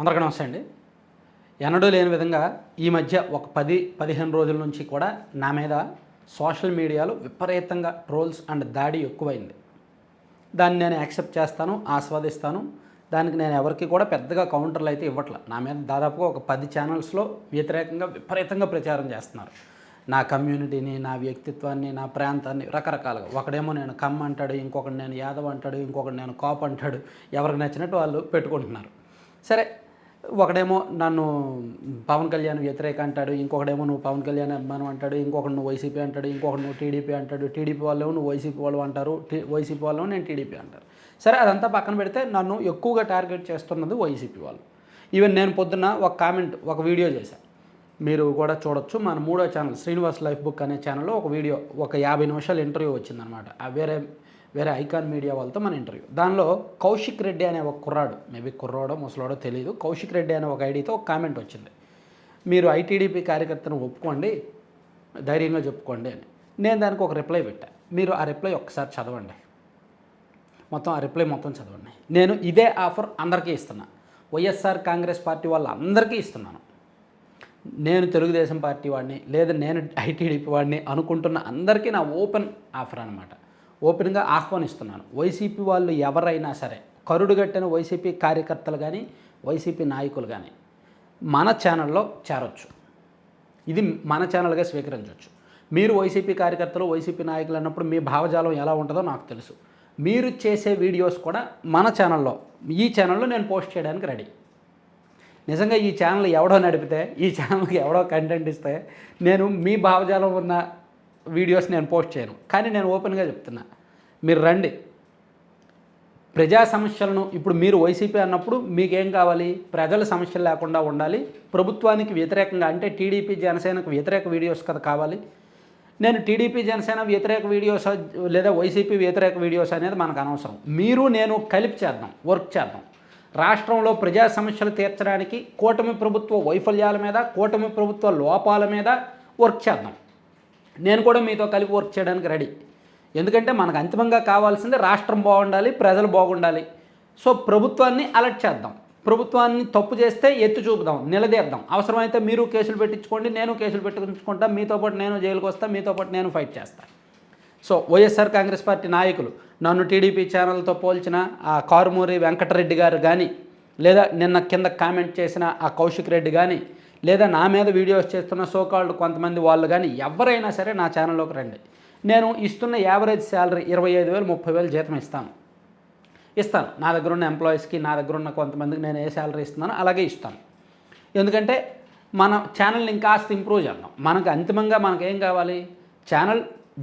అందరికీ నమస్తే అండి. ఎన్నడూ లేని విధంగా ఈ మధ్య ఒక పది పదిహేను రోజుల నుంచి కూడా నా మీద సోషల్ మీడియాలో విపరీతంగా ట్రోల్స్ అండ్ దాడి ఎక్కువైంది. దాన్ని నేను యాక్సెప్ట్ చేస్తాను ఆస్వాదిస్తాను. దానికి నేను ఎవరికి కూడా పెద్దగా కౌంటర్లు అయితే ఇవ్వట్ల. నా మీద దాదాపుగా ఒక పది ఛానల్స్లో వ్యతిరేకంగా విపరీతంగా ప్రచారం చేస్తున్నారు. నా కమ్యూనిటీని నా వ్యక్తిత్వాన్ని నా ప్రాంతాన్ని రకరకాలుగా. ఒకడేమో నేను కమ్ అంటాడు ఇంకొకటి నేను యాదవ్ అంటాడు ఇంకొకటి నేను కాప్ అంటాడు. ఎవరికి నచ్చినట్టు వాళ్ళు పెట్టుకుంటున్నారు. సరే ఒకడేమో నన్ను పవన్ కళ్యాణ్ వ్యతిరేక అంటాడు ఇంకొకడేమో నువ్వు పవన్ కళ్యాణ్ అభిమానం అంటాడు ఇంకొకటి నువ్వు వైసీపీ అంటాడు ఇంకొకటి నువ్వు టీడీపీ అంటాడు టీడీపీ వాళ్ళు నువ్వు వైసీపీ వాళ్ళు అంటారు వైసీపీ వాళ్ళు నేను టీడీపీ అంటారు. సరే అదంతా పక్కన పెడితే నన్ను ఎక్కువగా టార్గెట్ చేస్తున్నది వైసీపీ వాళ్ళు. ఈవెన్ నేను పొద్దున్న ఒక కామెంట్ ఒక వీడియో చేశాను మీరు కూడా చూడొచ్చు మన మూడో ఛానల్ శ్రీనివాస్ లైఫ్ బుక్ అనే ఛానల్లో ఒక వీడియో ఒక యాభై నిమిషాల ఇంటర్వ్యూ వచ్చిందనమాట. వేరే వేరే ఐకాన్ మీడియా వాళ్ళతో మన ఇంటర్వ్యూ. దానిలో కౌశిక్ రెడ్డి అనే ఒక కుర్రాడు మేబీ కుర్రాడో ముసలాడో తెలియదు కౌశిక్ రెడ్డి అనే ఒక ఐడితో ఒక కామెంట్ వచ్చింది. మీరు ఐటీడీపీ కార్యకర్తను ఒప్పుకోండి ధైర్యంగా చెప్పుకోండి అని. నేను దానికి ఒక రిప్లై పెట్టా. మీరు ఆ రిప్లై ఒక్కసారి చదవండి. మొత్తం ఆ రిప్లై మొత్తం చదవండి. నేను ఇదే ఆఫర్ అందరికీ ఇస్తున్నా. వైఎస్ఆర్ కాంగ్రెస్ పార్టీ వాళ్ళందరికీ ఇస్తున్నాను. నేను తెలుగుదేశం పార్టీ వాడిని లేదా నేను ఐటీడీపీ వాడిని అనుకుంటున్న అందరికీ నా ఓపెన్ ఆఫర్ అనమాట ఓపెన్గా ఆహ్వానిస్తున్నాను. వైసీపీ వాళ్ళు ఎవరైనా సరే కరుడుగట్టిన వైసీపీ కార్యకర్తలు కానీ వైసీపీ నాయకులు కానీ మన ఛానల్లో చేరొచ్చు. ఇది మన ఛానల్గా స్వీకరించవచ్చు మీరు వైసీపీ కార్యకర్తలు వైసీపీ నాయకులు అన్నప్పుడు మీ భావజాలం ఎలా ఉంటుందో నాకు తెలుసు. మీరు చేసే వీడియోస్ కూడా మన ఛానల్లో ఈ ఛానల్లో నేను పోస్ట్ చేయడానికి రెడీ. నిజంగా ఈ ఛానల్ ఎవడో నడిపితే ఈ ఛానల్కి ఎవడో కంటెంట్ ఇస్తే నేను మీ భావజాలం ఉన్న వీడియోస్ నేను పోస్ట్ చేయను. కానీ నేను ఓపెన్గా చెప్తున్నా. మీరు రండి. ప్రజా సమస్యలను ఇప్పుడు మీరు వైసీపీ అన్నప్పుడు మీకేం కావాలి? ప్రజల సమస్యలు లేకుండా ఉండాలి. ప్రభుత్వానికి వ్యతిరేకంగా అంటే టీడీపీ జనసేనకు వ్యతిరేక వీడియోస్ కదా కావాలి. నేను టీడీపీ జనసేన వ్యతిరేక వీడియోస్ లేదా వైసీపీ వ్యతిరేక వీడియోస్ అనేది మనకు అనవసరం. మీరు నేను కలిపి చేద్దాం వర్క్ చేద్దాం. రాష్ట్రంలో ప్రజా సమస్యలు తీర్చడానికి కూటమి ప్రభుత్వ వైఫల్యాల మీద కూటమి ప్రభుత్వ లోపాల మీద వర్క్ చేద్దాం. నేను కూడా మీతో కలిపి వర్క్ చేయడానికి రెడీ ఎందుకంటే మనకు అంతిమంగా కావాల్సింది రాష్ట్రం బాగుండాలి ప్రజలు బాగుండాలి. సో ప్రభుత్వాన్ని అలర్ట్ చేద్దాం. ప్రభుత్వాన్ని తప్పు చేస్తే ఎత్తి చూపుదాం నిలదీద్దాం. అవసరమైతే మీరు కేసులు పెట్టించుకోండి నేను కేసులు పెట్టించుకుంటా మీతో పాటు నేను జైలుకు వస్తా మీతో పాటు నేను ఫైట్ చేస్తాను సో వైఎస్ఆర్ కాంగ్రెస్ పార్టీ నాయకులు నన్ను టీడీపీ ఛానల్తో పోల్చిన ఆ కారుమూరి వెంకటరెడ్డి గారు కానీ లేదా నిన్న కింద కామెంట్ చేసిన ఆ కౌశిక్ రెడ్డి కానీ లేదా నా మీద వీడియోస్ చేస్తున్న సోకాల్డ్ కొంతమంది వాళ్ళు కానీ ఎవరైనా సరే నా ఛానల్లోకి రండి. నేను ఇస్తున్న యావరేజ్ శాలరీ ఇరవై ఐదు వేలు ముప్పై వేలు జీతం ఇస్తాను. ఇస్తాను. నా దగ్గర ఉన్న ఎంప్లాయీస్కి నా దగ్గర ఉన్న కొంతమందికి నేను ఏ శాలరీ ఇస్తున్నానో అలాగే ఇస్తాను. ఎందుకంటే మన ఛానల్ని ఇంకాస్త ఇంప్రూవ్ చేద్దాం. మనకు అంతిమంగా మనకు ఏం కావాలి? ఛానల్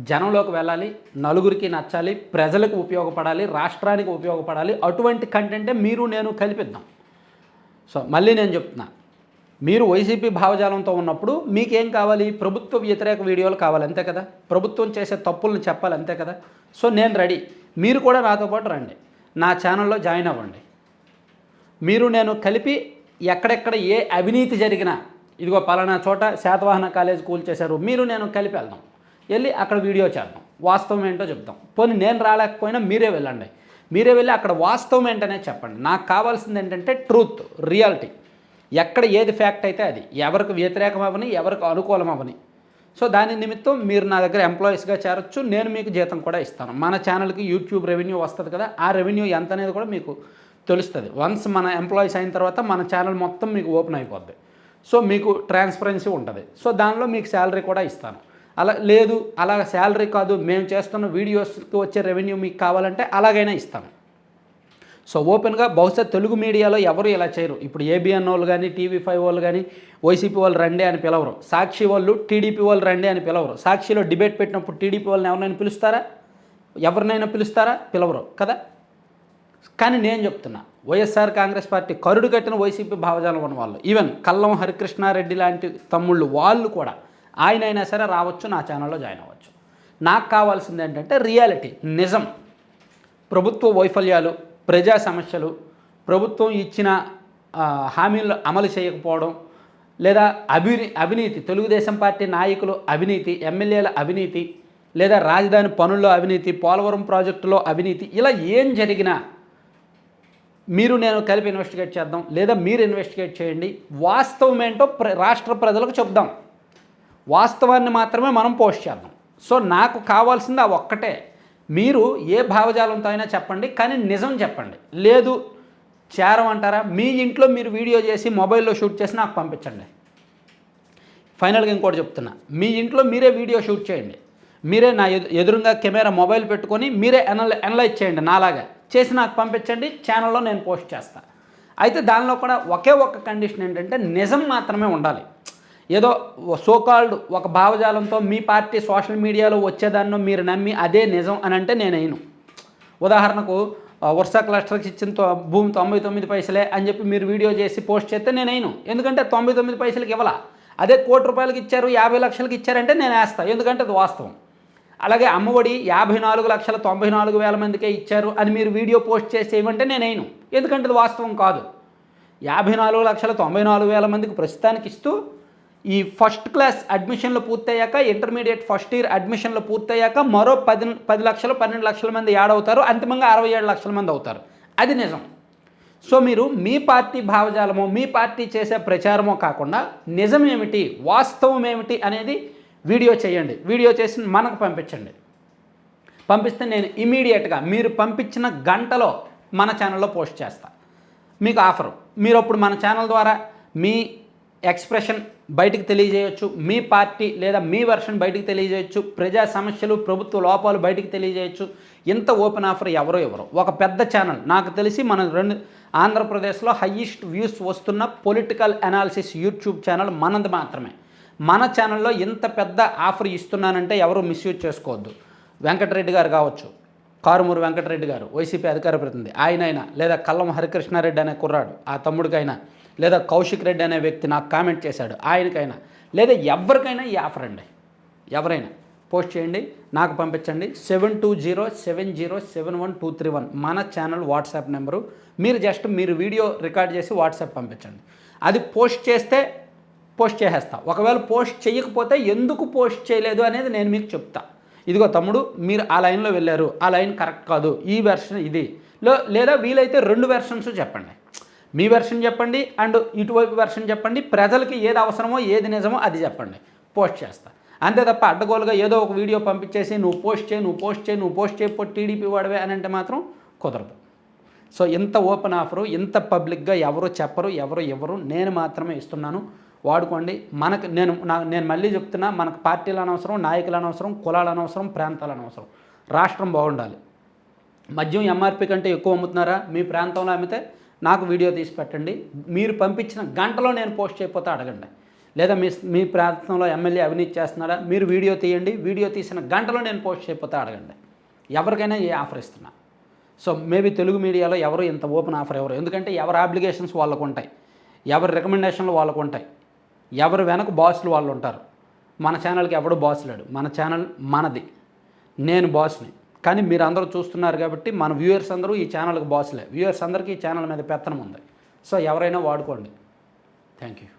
జనంలోకి వెళ్ళాలి నలుగురికి నచ్చాలి ప్రజలకు ఉపయోగపడాలి రాష్ట్రానికి ఉపయోగపడాలి అటువంటి కంటెంటే మీరు నేను కల్పిద్దాం. సో మళ్ళీ నేను చెప్తున్నా. మీరు వైసీపీ భావజాలంతో ఉన్నప్పుడు మీకేం కావాలి? ప్రభుత్వ వ్యతిరేక వీడియోలు కావాలి అంతే కదా? ప్రభుత్వం చేసే తప్పులను చెప్పాలి అంతే కదా? సో నేను రెడీ. మీరు కూడా నాతో పాటు రండి. నా ఛానల్లో జాయిన్ అవ్వండి. మీరు నేను కలిపి ఎక్కడెక్కడ ఏ అవినీతి జరిగినా ఇదిగో పలానా చోట శాతవాహన కాలేజ్ కూల్చేశారు మీరు నేను కలిపి వెళ్దాం. వెళ్ళి అక్కడ వీడియో చేద్దాం. వాస్తవం ఏంటో చెప్తాం పోనీ నేను రాలేకపోయినా మీరే వెళ్ళండి. మీరే వెళ్ళి అక్కడ వాస్తవం ఏంటనే చెప్పండి. నాకు కావాల్సింది ఏంటంటే ట్రూత్ రియాలిటీ. ఎక్కడ ఏది ఫ్యాక్ట్ అయితే అది. ఎవరికి వ్యతిరేకం అవని ఎవరికి అనుకూలం అవని సో దాని నిమిత్తం మీరు నా దగ్గర ఎంప్లాయీస్గా చేరొచ్చు. నేను మీకు జీతం కూడా ఇస్తాను. మన ఛానల్కి యూట్యూబ్ రెవెన్యూ వస్తుంది కదా ఆ రెవెన్యూ ఎంత అనేది కూడా మీకు తెలుస్తుంది. వన్స్ మన ఎంప్లాయీస్ అయిన తర్వాత మన ఛానల్ మొత్తం మీకు ఓపెన్ అయిపోద్ది. సో మీకు ట్రాన్స్పరెన్సీ ఉంటుంది. సో దానిలో మీకు శాలరీ కూడా ఇస్తాను. అలా లేదు అలా శాలరీ కాదు. మేము చేస్తున్న వీడియోస్కి వచ్చే రెవెన్యూ మీకు కావాలంటే అలాగైనా ఇస్తాను. సో ఓపెన్గా బహుశా తెలుగు మీడియాలో ఎవరు ఇలా చేయరు. ఇప్పుడు ఏబిఎన్ వాళ్ళు కానీ టీవీ ఫైవ్ వాళ్ళు కానీ వైసీపీ వాళ్ళు రండి అని పిలవరు. సాక్షి వాళ్ళు టీడీపీ వాళ్ళు రండి అని పిలవరు. సాక్షిలో డిబేట్ పెట్టినప్పుడు టీడీపీ వాళ్ళని ఎవరినైనా పిలుస్తారా? ఎవరినైనా పిలుస్తారా? పిలవరు కదా? కానీ నేను చెప్తున్నా వైఎస్ఆర్ కాంగ్రెస్ పార్టీ కరుడు కట్టిన వైసీపీ భావజాలం ఉన్న వాళ్ళు ఈవెన్ కల్లం హరికృష్ణారెడ్డి లాంటి తమ్ముళ్ళు వాళ్ళు కూడా ఆయన అయినా సరే రావచ్చు నా ఛానల్లో జాయిన్ అవ్వచ్చు. నాకు కావాల్సింది ఏంటంటే రియాలిటీ నిజం. ప్రభుత్వ వైఫల్యాలు ప్రజా సమస్యలు ప్రభుత్వం ఇచ్చిన హామీలను హామీలు అమలు చేయకపోవడం లేదా అభిని అవినీతి తెలుగుదేశం పార్టీ నాయకులు అవినీతి ఎమ్మెల్యేల అవినీతి లేదా రాజధాని పనుల్లో అవినీతి పోలవరం ప్రాజెక్టులో అవినీతి ఇలా ఏం జరిగినా మీరు నేను కలిపి ఇన్వెస్టిగేట్ చేద్దాం లేదా మీరు ఇన్వెస్టిగేట్ చేయండి. వాస్తవం ఏంటో ప్ర రాష్ట్ర ప్రజలకు చెప్దాం. వాస్తవాన్ని మాత్రమే మనం పోస్ట్ చేద్దాం. సో నాకు కావాల్సింది ఆ ఒక్కటే. మీరు ఏ భావజాలంతో అయినా చెప్పండి కానీ నిజం చెప్పండి. లేదు చేరం అంటారా? మీ ఇంట్లో మీరు వీడియో చేసి మొబైల్లో షూట్ చేసి నాకు పంపించండి. ఫైనల్గా ఇంకోటి చెప్తున్నా. మీ ఇంట్లో మీరే వీడియో షూట్ చేయండి. మీరే నా ఎదు ఎదురుగా కెమెరా మొబైల్ పెట్టుకొని మీరే అనల అనలైజ్ చేయండి నాలాగా. చేసి నాకు పంపించండి ఛానల్లో నేను పోస్ట్ చేస్తాను అయితే దానిలో కూడా ఒకే ఒక్క కండిషన్ ఏంటంటే నిజం మాత్రమే ఉండాలి. ఏదో సోకాల్డ్ ఒక భావజాలంతో మీ పార్టీ సోషల్ మీడియాలో వచ్చేదాన్నో మీరు నమ్మి అదే నిజం అని అంటే నేనైను. ఉదాహరణకు వర్ష క్లస్టర్కి ఇచ్చిన భూమి తొంభై తొమ్మిది పైసలే అని చెప్పి మీరు వీడియో చేసి పోస్ట్ చేస్తే నేనైను. ఎందుకంటే తొంభై తొమ్మిది పైసలకి ఇవ్వాల? అదే కోటి రూపాయలకి ఇచ్చారు యాభై లక్షలకి ఇచ్చారంటే నేను వేస్తాను ఎందుకంటే అది వాస్తవం. అలాగే అమ్మఒడి యాభై నాలుగు లక్షల తొంభై నాలుగు వేల మందికే ఇచ్చారు అని మీరు వీడియో పోస్ట్ చేసి ఇవ్వంటే నేను అయిను ఎందుకంటే అది వాస్తవం కాదు. యాభై నాలుగు లక్షల తొంభై నాలుగు వేల మందికి ప్రస్తుతానికి ఇస్తూ ఈ ఫస్ట్ క్లాస్ అడ్మిషన్లు పూర్తయ్యాక ఇంటర్మీడియట్ ఫస్ట్ ఇయర్ అడ్మిషన్లు పూర్తయ్యాక మరో పది పది లక్షలు పన్నెండు లక్షల మంది యాడ్ అవుతారు. అంతిమంగా అరవై ఏడు లక్షల మంది అవుతారు. అది నిజం. సో మీరు మీ పార్టీ భావజాలమో మీ పార్టీ చేసే ప్రచారమో కాకుండా నిజం ఏమిటి వాస్తవం ఏమిటి అనేది వీడియో చేయండి. వీడియో చేసి మనకు పంపించండి. పంపిస్తే నేను ఇమీడియట్గా మీరు పంపించిన గంటలో మన ఛానల్లో పోస్ట్ చేస్తా. మీకు ఆఫర్. మీరు అప్పుడు మన ఛానల్ ద్వారా మీ ఎక్స్ప్రెషన్ బయటికి తెలియజేయొచ్చు. మీ పార్టీ లేదా మీ వెర్షన్ బయటికి తెలియజేయొచ్చు. ప్రజా సమస్యలు ప్రభుత్వ లోపాలు బయటికి తెలియజేయొచ్చు. ఇంత ఓపెన్ ఆఫర్ ఎవరో ఎవరో. ఒక పెద్ద ఛానల్. నాకు తెలిసి మన రెండు ఆంధ్రప్రదేశ్లో హయ్యెస్ట్ వ్యూస్ వస్తున్న పొలిటికల్ అనాలిసిస్ యూట్యూబ్ ఛానల్ మనది మాత్రమే. మన ఛానల్లో ఇంత పెద్ద ఆఫర్ ఇస్తున్నానంటే ఎవరు మిస్యూజ్ చేసుకోవద్దు. వెంకటరెడ్డి గారు కావచ్చు. కారుమూరు వెంకటరెడ్డి గారు వైసీపీ అధికార ప్రతినిధి. ఆయనైనా లేదా కల్లం హరికృష్ణారెడ్డి అనే కుర్రాడు. ఆ తమ్ముడికైనా లేదా కౌశిక్ రెడ్డి అనే వ్యక్తి నాకు కామెంట్ చేశాడు ఆయనకైనా. లేదా ఎవరికైనా ఈ ఆఫర్ అండి. ఎవరైనా. పోస్ట్ చేయండి నాకు పంపించండి. Seven two zero seven zero seven one two three one మన ఛానల్ వాట్సాప్ నెంబరు. మీరు జస్ట్ మీరు వీడియో రికార్డ్ చేసి వాట్సాప్ పంపించండి. అది పోస్ట్ చేస్తే పోస్ట్ చేసేస్తా. ఒకవేళ పోస్ట్ చేయకపోతే ఎందుకు పోస్ట్ చేయలేదు అనేది నేను మీకు చెప్తా. ఇదిగో తమ్ముడు మీరు ఆ లైన్లో వెళ్ళారు. ఆ లైన్ కరెక్ట్ కాదు. ఈ వెర్షన్ ఇది. లో లేదా వీలైతే రెండు వెర్షన్స్ చెప్పండి. మీ వెర్షన్ చెప్పండి అండ్ ఇటువైపు వెర్షన్ చెప్పండి. ప్రజలకి ఏది అవసరమో ఏది నిజమో అది చెప్పండి. పోస్ట్ చేస్తా. అంతే తప్ప అడ్డగోలుగా ఏదో ఒక వీడియో పంపించేసి నువ్వు పోస్ట్ చేయి నువ్వు పోస్ట్ చేయి నువ్వు పోస్ట్ చేయి టీడీపీ వాడవే అని అంటే మాత్రం కుదరదు. సో ఇంత ఓపెన్ ఆఫరు ఇంత పబ్లిక్గా ఎవరు చెప్పరు ఎవరు ఇవ్వరు. నేను మాత్రమే ఇస్తున్నాను. వాడుకోండి. మనకు నేను నా నేను మళ్ళీ చెప్తున్నా మనకు పార్టీలు అనవసరం నాయకులు అనవసరం కులాలు అనవసరం ప్రాంతాలు అనవసరం. రాష్ట్రం బాగుండాలి. మద్యం ఎంఆర్పి కంటే ఎక్కువ అమ్ముతున్నారా? మీ ప్రాంతంలో అమ్మితే నాకు వీడియో తీసి పెట్టండి. మీరు పంపించిన గంటలో నేను పోస్ట్ చేయకపోతే అడగండి. లేదా మీ మీ ప్రాంతంలో ఎమ్మెల్యే అవినీతి చేస్తున్నారా మీరు వీడియో తీయండి. వీడియో తీసిన గంటలో నేను పోస్ట్ చేయకపోతే అడగండి. ఎవరికైనా ఏ ఆఫర్ ఇస్తున్నా. సో మేబీ తెలుగు మీడియాలో ఎవరు ఇంత ఓపెన్ ఆఫర్ ఎవరు ఎందుకంటే ఎవరి అప్లికేషన్స్ వాళ్ళకు ఉంటాయి. ఎవరి రికమెండేషన్లు వాళ్ళకు ఉంటాయి. ఎవరు వెనక బాసులు వాళ్ళు ఉంటారు. మన ఛానల్కి ఎవడు బాస్ లేడు. మన ఛానల్ మనది. నేను బాస్ని. కానీ మీరు అందరూ చూస్తున్నారు కాబట్టి మన వ్యూయర్స్ అందరూ ఈ ఛానల్కి బాస్లే. వ్యూయర్స్ అందరికీ ఈ ఛానల్ మీద పెత్తనం ఉంది. సో ఎవరైనా వాడుకోండి. Thank you